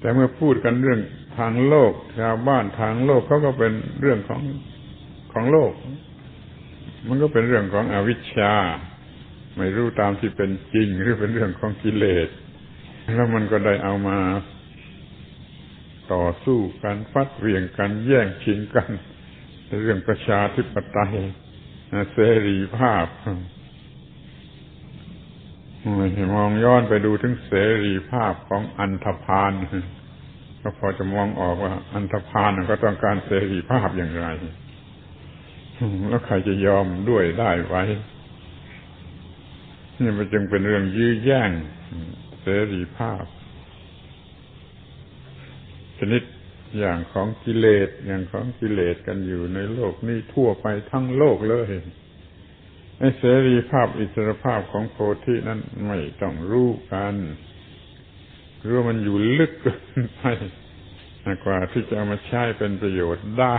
แต่เมื่อพูดกันเรื่องทางโลก ชาวบ้านทางโลกเขาก็เป็นเรื่องของของโลก มันก็เป็นเรื่องของอวิชชา ไม่รู้ตามที่เป็นจริง หรือเป็นเรื่องของกิเลส แล้วมันก็ได้เอามาต่อสู้กันฟัดเวียงกันแย่งชิงกัน เรื่องประชาธิปไตยเสรีภาพ มองย้อนไปดูถึงเสรีภาพของอันธพาลก็พอจะมองออกว่า อันธพาลก็ต้องการเสรีภาพอย่างไรแล้วใครจะยอมด้วยได้ไว้นี่มันจึงเป็นเรื่องยื้อแย่งเสรีภาพ ชนิดอย่างของกิเลสอย่างของกิเลสกันอยู่ในโลกนี้ทั่วไปทั้งโลกเลย เสรีภาพอิสรภาพของโพธินั้นไม่ต้องรู้กันรู้ว่ามันอยู่ลึกเกินไปกว่าที่จะเอามาใช้เป็นประโยชน์ได้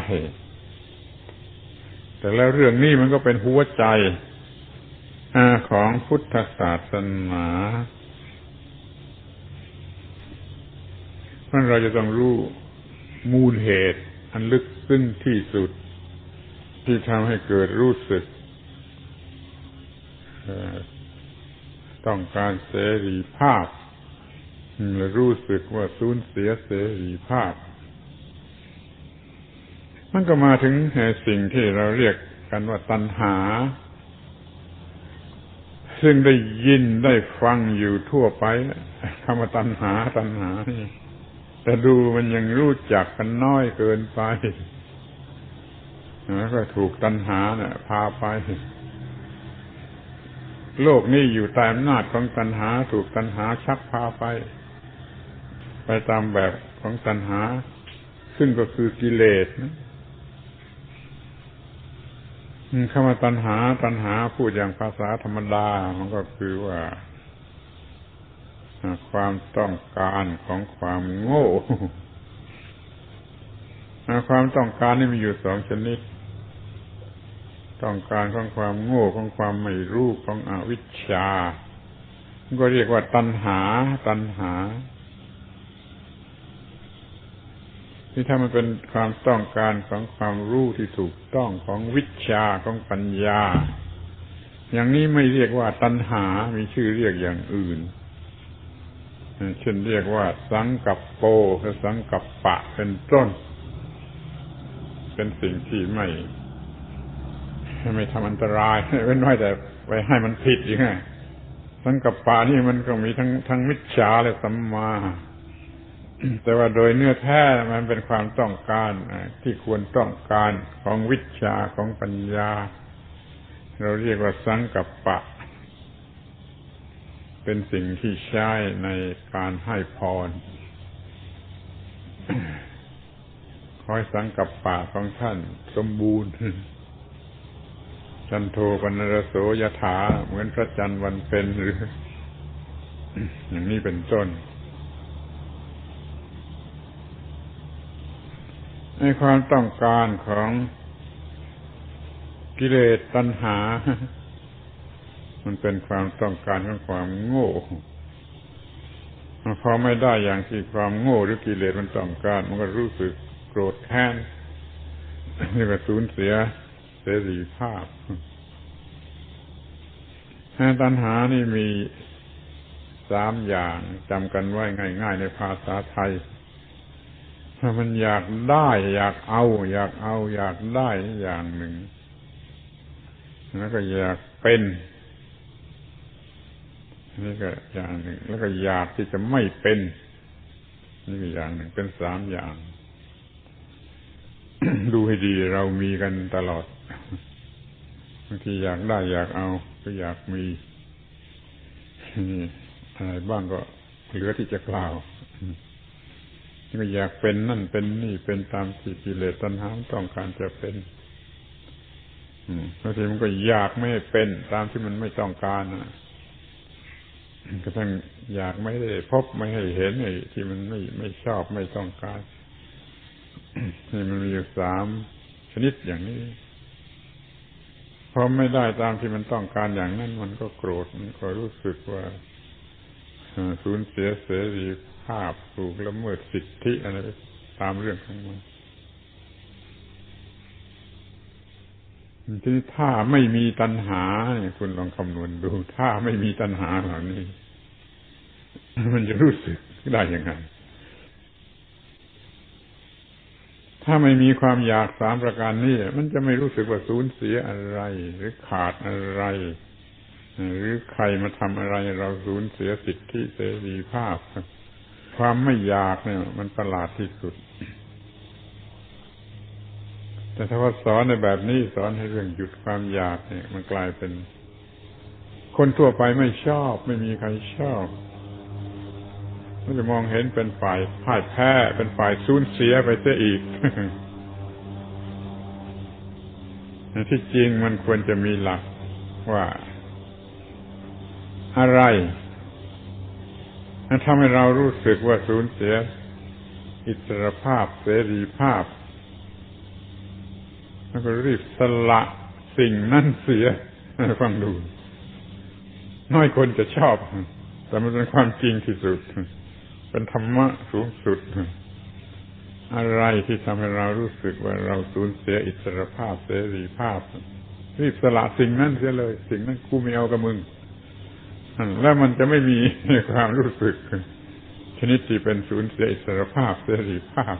แต่แล้วเรื่องนี้มันก็เป็นหัวใจของพุทธศาสนาเพราะเราจะต้องรู้มูลเหตุ อันลึกซึ้งที่สุด ที่ทำให้เกิดรู้สึก ต้องการเสรีภาพรู้สึกว่าสูญเสียเสรีภาพ มันก็มาถึงสิ่งที่เราเรียกกันว่าตัณหา ซึ่งได้ยินได้ฟังอยู่ทั่วไปคำว่าตัณหาตัณหา แต่ดูมันยังรู้จักกันน้อยเกินไปแล้วก็ถูกตัณหาเนะ่ะพาไป โลกนี้อยู่ใต้อำนาจของตัณหาถูกตัณหาชักพาไป ไปตามแบบของตัณหา ซึ่งก็คือกิเลสนะคำว่าตัณหา ตัณหาพูดอย่างภาษาธรรมดา มันก็คือว่าความต้องการของความโง่ ความต้องการนี่มีอยู่สองชนิด ต้องการของความโง่ของความไม่รู้ของอวิชชา ก็เรียกว่าตัณหา ตัณหา ที่ถ้ามันเป็นความต้องการของความรู้ที่ถูกต้องของวิชาของปัญญา อย่างนี้ไม่เรียกว่าตัณหา มีชื่อเรียกอย่างอื่น เช่นเรียกว่า สังกับโปหรือสังกับปะเป็นต้น เป็นสิ่งที่ไม่ ไม่ทำอันตรายเว้นไว้แต่ไปให้มันผิดอย่างไงทั้งกับปานี่มันก็มีทั้งทั้งมิจฉาและสัมมา แต่ว่าโดยเนื้อแท้มันเป็นความต้องการที่ควรต้องการของวิชาของปัญญา เราเรียกว่าสังกับปะ เป็นสิ่งที่ใช้ในการให้พรคอยสังกับปะของท่านสมบูรณ์ จันโทปนรโสยถา เหมือนพระจันทร์วันเป็นหรือ อย่างนี้เป็นต้นในความต้องการของกิเลสตัณหา มันเป็นความต้องการของความโง่พอไม่ได้อย่างที่ความโง่หรือกิเลสมันต้องการ มันก็รู้สึกโกรธแค้นนี่ก็สูญเสีย รีภาพตัณหานี่มีสามอย่างจำกันไว้ง่าย ๆ ในภาษาไทย ถ้ามันอยากได้ อยากเอา อยากเอา อยากได้อย่างหนึ่ง แล้วก็อยากเป็นนี่ก็อย่างหนึ่ง แล้วก็อยากที่จะไม่เป็น นี่ก็อย่างหนึ่งเป็นสามอย่าง ดูให้ดีเรามีกันตลอด บางทีอยากได้อยากเอา ก็อยากมีอะไรบ้างก็เหลือที่จะกล่าวก็อยากเป็นนั่นเป็นนี่เป็นตามที่กิเลสตัณหาต้องการจะเป็นบางทีมันก็อยากไม่เป็นตามที่มันไม่ต้องการนะก็ทั้งอยากไม่ได้พบไม่ให้เห็นไอ้ที่มันไม่ไม่ชอบไม่ต้องการนี่มันมีอยู่สามชนิดอย่างนี้ พอไม่ได้ตามที่มันต้องการอย่างนั้น มันก็โกรธมันก็รู้สึกว่าสูญเสียเสรีภาพถูกละเมิดสิทธิอะไรตามเรื่องของมันทีนี้ถ้าไม่มีตัณหาคุณลองคำนวณดู ถ้าไม่มีตัณหาเหล่านี้ มันจะรู้สึกได้ยังไง ถ้าไม่มีความอยากสามประการนี้มันจะไม่รู้สึกว่าสูญเสียอะไร หรือขาดอะไร หรือใครมาทำอะไรเราสูญเสียสิทธิเสรีภาพ ความไม่อยากเนี่ย มันประหลาดที่สุด แต่ถ้าว่าสอนในแบบนี้สอนให้เรื่องหยุดความอยากเนี่ย มันกลายเป็น คนทั่วไปไม่ชอบ ไม่มีใครชอบ มันจะมองเห็นเป็นฝ่ายพ่ายแพ้เป็นฝ่ายสูญเสียไปเสียอีกที่จริงมันควรจะมีหลักว่า อะไรทำให้เรารู้สึกว่าสูญเสีย อิสรภาพเสรีภาพ แล้วก็รีบสละสิ่งนั่นเสียฟังดู น้อยคนจะชอบ แต่มันเป็นความจริงที่สุด เป็นธรรมะสูงสุด อะไรที่ทำให้เรารู้สึกว่าเราสูญเสียอิสรภาพเสรีภาพรีบสละสิ่งนั้นเสียเลย สิ่งนั้นกูไม่เอากับมึงแล้วมันจะไม่มีความรู้สึก ชนิดที่เป็นสูญเสียอิสรภาพเสรีภาพ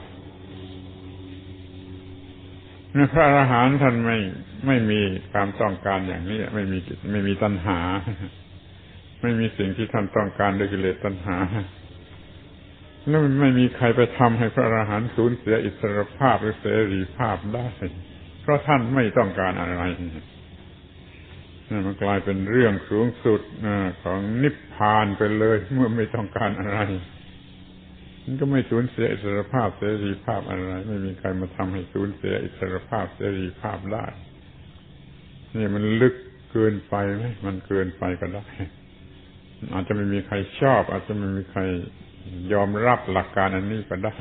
พระอรหันต์ท่านไม่ไม่มีความต้องการอย่างนี้ไม่มีไม่มีตัณหา ไม่มีสิ่งที่ท่านต้องการด้วยกิเลสตัณหา แล้วไม่มีใครไปทำให้พระอรหันต์สูญเสียอิสรภาพหรือเสรีภาพได้ เพราะท่านไม่ต้องการอะไรนั่นมันกลายเป็นเรื่องสูงสุดของนิพพานไปเลยเมื่อไม่ต้องการอะไรมันก็ไม่สูญเสียอิสรภาพเสรีภาพอะไร ไม่มีใครมาทำให้สูญเสียอิสรภาพเสรีภาพได้นี่มันลึกเกินไปไหมมันเกินไปก็ได้ อาจจะไม่มีใครชอบ อาจจะไม่มีใคร ยอมรับหลักการอันนี้ก็ได้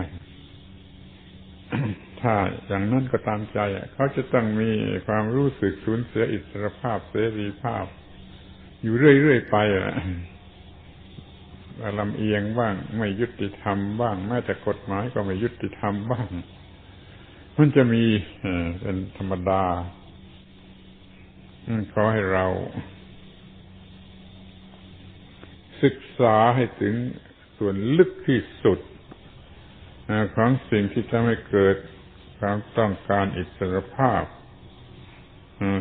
ถ้าอย่างนั้นก็ตามใจ เขาจะต้องมีความรู้สึกสูญเสียอิสรภาพเสรีภาพ อยู่เรื่อยๆไปอะลำเอียงบ้าง ไม่ยุติธรรมบ้างแม้แต่กฎหมายก็ไม่ยุติธรรมบ้าง มันจะมีเป็นธรรมดาขอให้เรา ศึกษาให้ถึง ส่วนลึกที่สุดของสิ่งที่ทำให้เกิดความต้องการอิสรภาพ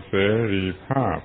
เสรีภาพ